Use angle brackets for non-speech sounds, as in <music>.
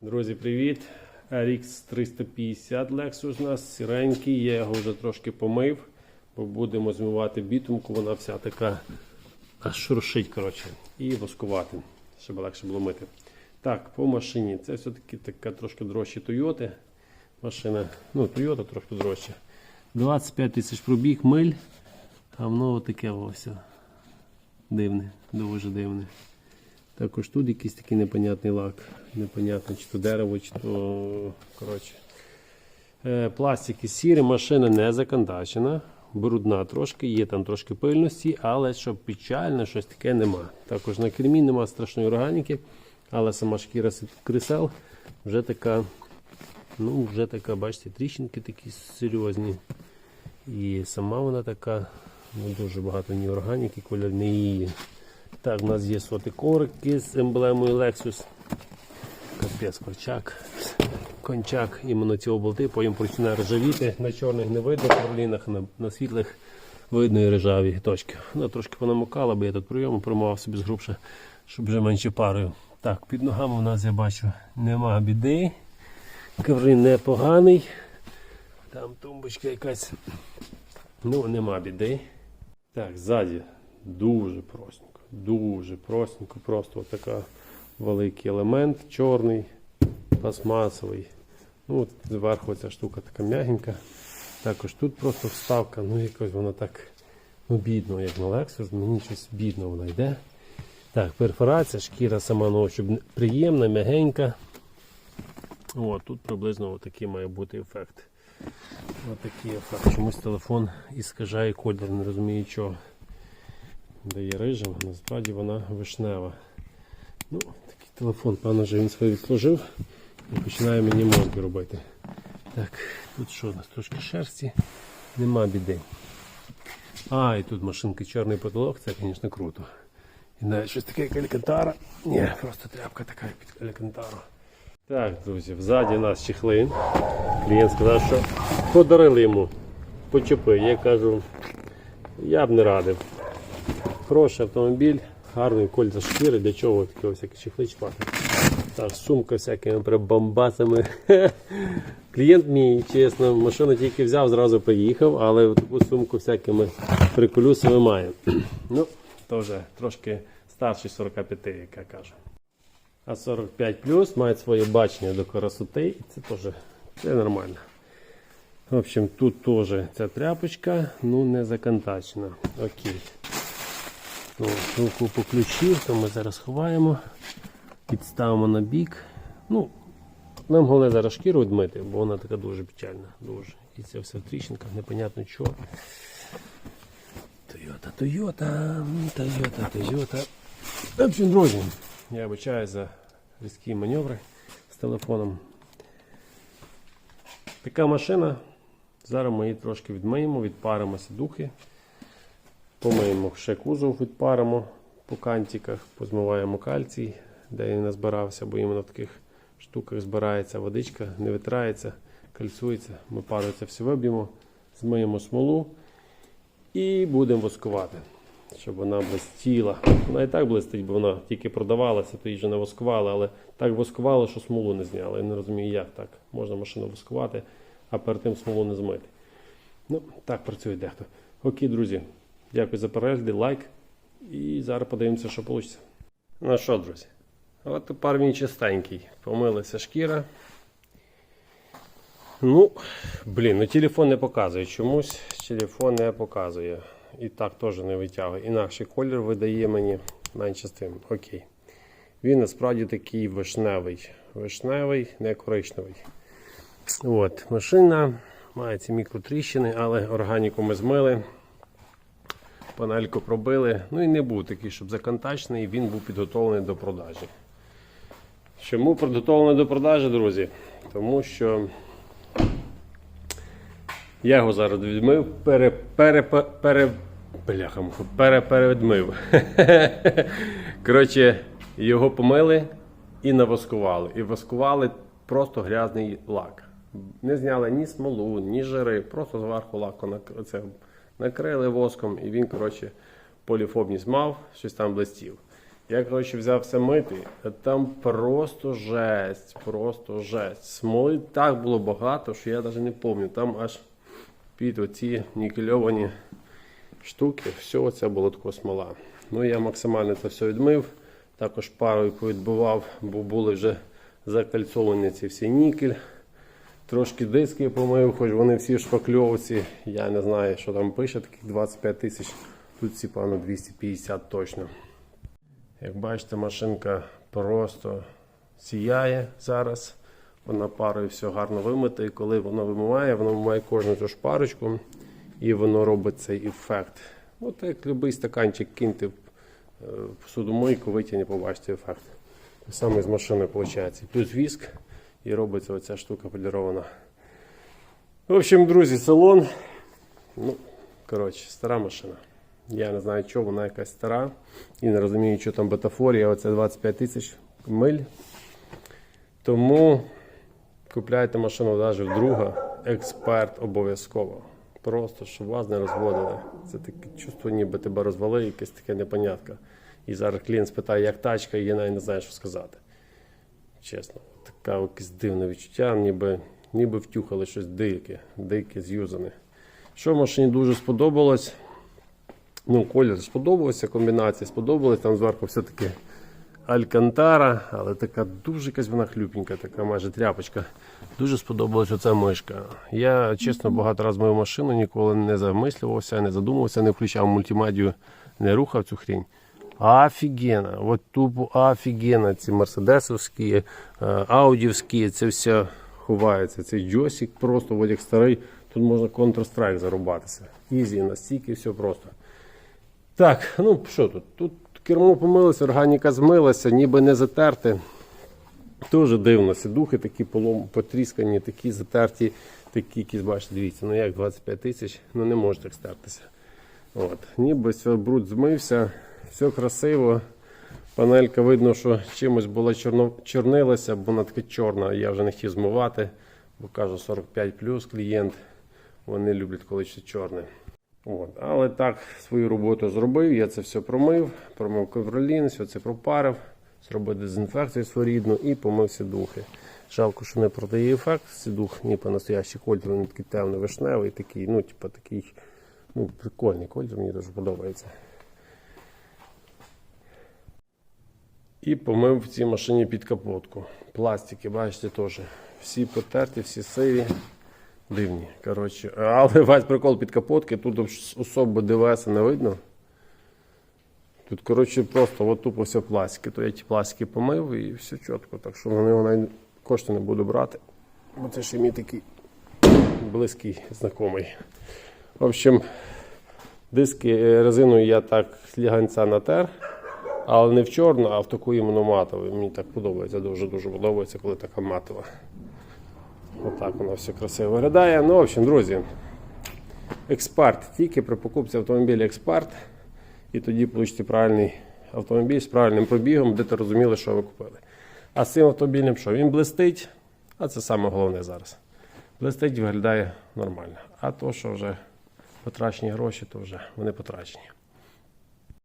Друзі, привіт! RX 350 Lexus у нас сіренький, я його вже трошки помив, бо будемо змивати бітумку, вона вся така аж шуршить, коротше, і воскувати, щоб легше було мити. Так, по машині. Це все-таки така трошки дорожча Toyota. Машина, ну, Toyota трошки дорожча. 25 тисяч пробіг, миль, а воно таке ось. Дивне, дуже дивне. Також тут якийсь такий непонятний лак. Непонятно, чи то дерево, чи то. Коротше. Е, пластики сірі, машина не законтачена, брудна трошки, є там трошки пильності, але щоб печально, щось таке нема. Також на кермі нема страшної органіки, але сама шкіра кресел вже така, ну, вже така, бачите, тріщинки такі серйозні. І сама вона така, ну, дуже багато ні органіки, колір не її. Так, у нас є соти корики з емблемою Lexus. Капець, корчак. Кончак іменно цього болти, потім починає ржавіти. На чорних не видно, перлінах, на, на світлих видно і ржаві точки. Вона трошки понамокала, бо я тут прийому промивав собі згрубше, щоб вже менше парою. Так, під ногами у нас я бачу нема біди. Коврин непоганий. Там тумбочка якась. Ну, нема біди. Так, ззаді дуже простенько, дуже простенько, просто така великий елемент, чорний, пластмасовий. Ну, от зверху ця штука така м'ягенька. Також тут просто вставка, ну якось вона так ну, бідно, як на Lexus, мені щось бідно вона йде. Так, перфорація, шкіра сама ну, щоб приємна, м'ягенька. О, тут приблизно такий має бути ефект. Отакий ефект. Чомусь телефон іскажає колір, не розумію чого. Дає рижим, насправді вона вишнева. Ну, такий телефон, певно, вже він своє відслужив і починає мені мозки робити. Так, тут що у нас трошки шерсті, нема біди. А, і тут машинка чорний потолок, це, звісно, круто. І навіть щось таке, як алькантара. Ні, просто тряпка така, під алькантару. Так, друзі, взаді у нас чехли. Клієнт сказав, що подарили йому почепи. Я кажу, я б не радив. Хороший автомобіль, гарний кольця шкіри, для чого такі ось чехли чіпати. Так, сумка всякими прибамбасами. <laughs> Клієнт мій, чесно, машину тільки взяв, зразу приїхав, але таку сумку всякими приколюсами має. <clears throat> Ну, то трошки старший 45, як я кажу. А 45 плюс має своє бачення до красоти, і це теж це нормально. В общем, тут теж ця тряпочка, ну не законтачена. Окей. Ну, руку по ключі, то ми зараз ховаємо, підставимо на бік. Ну, нам головне зараз шкіру відмити, бо вона така дуже печальна. Дуже. І це все в тріщинках, непонятно чого. Тойота, Тойота, Тойота, Тойота. В общем, друзі, я вибачаю за різкі маневри з телефоном. Така машина. Зараз ми її трошки відмиємо, відпаримо духи. Помиємо ще кузов, відпаримо по кантиках, позмиваємо кальцій, де він назбирався, бо іменно в таких штуках збирається водичка, не витирається, кальцується. Ми пару це все виб'ємо, змиємо смолу і будемо воскувати, щоб вона блистіла. Вона і так блистить, бо вона тільки продавалася, то її вже не воскували, але так воскували, що смолу не зняли. Я не розумію, як так. Можна машину воскувати, а перед тим смолу не змити. Ну, так працює дехто. Окей, друзі. Дякую за перегляди, лайк. І зараз подивимося, що вийде. Ну що, друзі? От тепер він чистенький. Помилася шкіра. Ну, блін, ну телефон не показує чомусь. Телефон не показує. І так теж не витягує. Інакший колір видає мені менше з тим. Окей. Він насправді такий вишневий. Вишневий, не коричневий. От, машина має ці мікротріщини, але органіку ми змили. Панельку пробили. Ну і не був такий, щоб законтачний, він був підготовлений до продажі. Чому підготовлений до продажі, друзі? Тому що я його зараз відмив, пере, пере, пере, пере, перевідмив. <laughs> Коротше, його помили і навоскували. І воскували просто грязний лак. Не зняли ні смолу, ні жири, просто зверху лаку нак- це накрили воском, і він, коротше, поліфобність мав, щось там блистів. Я, коротше, взявся мити, а там просто жесть, просто жесть. Смоли так було багато, що я навіть не пам'ятаю. Там аж під оці нікельовані штуки, все це було тако смола. Ну я максимально це все відмив, також парою повідбивав, бо були вже закальцовані ці всі нікель. Трошки диски помив, хоч вони всі шпакльовці. Я не знаю, що там пише, таких 25 тисяч. Тут всі певно 250 точно. Як бачите, машинка просто сіяє зараз. Вона парою все гарно вимита, і коли воно вимиває, воно вимиває кожну цю шпарочку, і воно робить цей ефект. Ну, як будь-який стаканчик киньте в е, посудомийку, витягне, побачите ефект. Саме з машини виходить. Плюс віск і робиться оця штука полірована. В общем, друзі, салон. Ну, коротше, стара машина. Я не знаю, чого вона якась стара. І не розумію, що там бутафорія. Оце 25 тисяч миль. Тому купляйте машину навіть вдруга. Експерт обов'язково. Просто щоб вас не розводили. Це таке чувство, ніби тебе розвали, якесь таке непонятка. І зараз клієнт спитає, як тачка, і я навіть не знаю, що сказати. Чесно, таке якесь дивне відчуття, ніби, ніби втюхали щось дике, дике, з'юзане. Що машині дуже сподобалось. Ну, колір сподобався, комбінація сподобалась. Там зверху все-таки Алькантара, але така дуже якась вона хлюпенька, така майже тряпочка. Дуже сподобалась оця мишка. Я, чесно, багато разів мою машину ніколи не замислювався, не задумувався, не включав мультимедію, не рухав цю хрінь. Офігенно, от тупо офігенно. Ці мерседесовські, е, аудівські, це все ховається. Цей джойстик просто от як старий, тут можна Counter-Strike зарубатися. Ізі, настільки, все просто. Так, ну що тут? Тут кермо помилося, органіка змилася, ніби не затерте. Дуже дивно, сидухи такі полом, потріскані, такі затерті, такі якісь, бачите, дивіться, ну як 25 тисяч, ну не може так стертися. От. Ніби бруд змився, все красиво. Панелька видно, що чимось була чорно, чорнилася, бо вона така чорна, я вже не хотів змивати, бо кажу 45 клієнт. Вони люблять, коли ще чорне. От. Але так, свою роботу зробив, я це все промив, промив ковролін, все це пропарив, зробив дезінфекцію своєрідну і помив сідухи. Жалко, що не продає ефект. Сідух ніби настоящий колір, він такий темний вишневий, такий, ну, типу, такий ну, прикольний колір, мені дуже подобається. І помив в цій машині під капотку. Пластики, бачите, теж. Всі потерті, всі сиві. Дивні. Коротше. Але весь прикол під капотки, тут особо ДВС не видно. Тут, коротше, просто от тупо все пластики. То я ті пластики помив і все чітко. Так що вони навіть кошти не буду брати. Бо це ще мій такий близький знайомий. В общем, диски е, резиною я так сліганця натер. Але не в чорну, а в таку іменно матову. Мені так подобається, дуже-дуже подобається, коли така матова. Отак воно все красиво виглядає. Ну, в общем, друзі, експерт. Тільки при покупці автомобіля експерт. І тоді получите правильний автомобіль з правильним пробігом, де ти розуміли, що ви купили. А з цим автомобілем що? Він блистить, а це саме головне зараз. Блистить виглядає нормально. А то, що вже потрачені гроші, то вже вони потрачені.